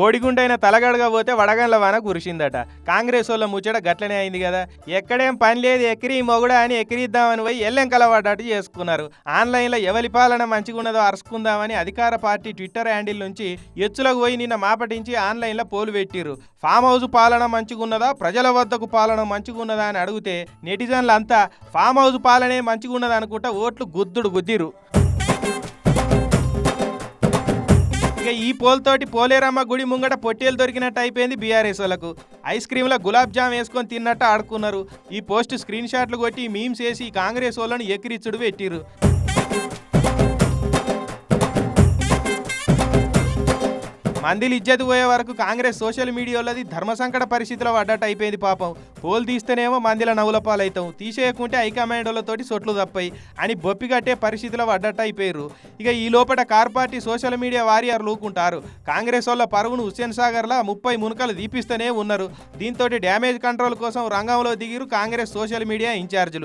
బోడిగుండైన తలగడగా పోతే వడగండ్ల వాన కురిసిందట. కాంగ్రెస్ వాళ్ళ ముచ్చట గట్లనే అయింది కదా. ఎక్కడేం పని లేదు ఎక్కిరి మొగుడ అని ఎక్కిరిద్దామని పోయి ఎల్లెం కలవాడట చేసుకున్నారు. ఆన్లైన్లో ఎవరి పాలన మంచిగున్నదో అరుచుకుందామని అధికార పార్టీ ట్విట్టర్ హ్యాండిల్ నుంచి ఎచ్చులకు పోయి నిన్న మాపటించి ఆన్లైన్లో పోలు పెట్టిరు ఫామ్ హౌస్ పాలన మంచిగున్నదా? ప్రజల వద్దకు పాలన మంచిగున్నదా అని అడిగితే నెటిజన్లు అంతా ఫామ్ హౌస్ పాలనే మంచిగున్నదా అనుకుంటా ఓట్లు గుద్దుడు గుద్దిరు ఇక ఈ పోల్తోటి పోలేరమ్మ గుడి ముంగట పొట్టేలు దొరికినట్టు అయిపోయింది బీఆర్ఎస్ వాళ్ళకు. ఐస్ క్రీమ్లో గులాబ్ జామ్ వేసుకొని తిన్నట్టు ఆడుకున్నారు. ఈ పోస్ట్ స్క్రీన్ షాట్లు కొట్టి మీమ్స్ వేసి కాంగ్రెస్ వాళ్ళని ఎక్కిరిచ్చుడు పెట్టిరు మందిలు ఇజ్జత్ పోయే వరకు కాంగ్రెస్ సోషల్ మీడియాలోది ధర్మ సంకట పరిస్థితిలో పడ్డట్టు అయిపోయింది పాపం. పోల్ తీస్తేనేమో మందిల నవ్వుల పాలవుతాం తీసేయకుంటే హైకమాండ్ సొట్లు తప్పాయి అని బొప్పి కట్టే పరిస్థితిలో పడ్డట్టు అయిపోయారు ఇక ఈ లోపల car party social media warrior లూకుంటారు. Congress వాళ్ళ పరుగును హుస్సేన్ సాగర్లా ముప్పై మునకలు దీపిస్తూనే ఉన్నారు. దీంతో డ్యామేజ్ కంట్రోల్ కోసం రంగంలో దిగిరు కాంగ్రెస్ సోషల్ మీడియా ఇన్ఛార్జీలు.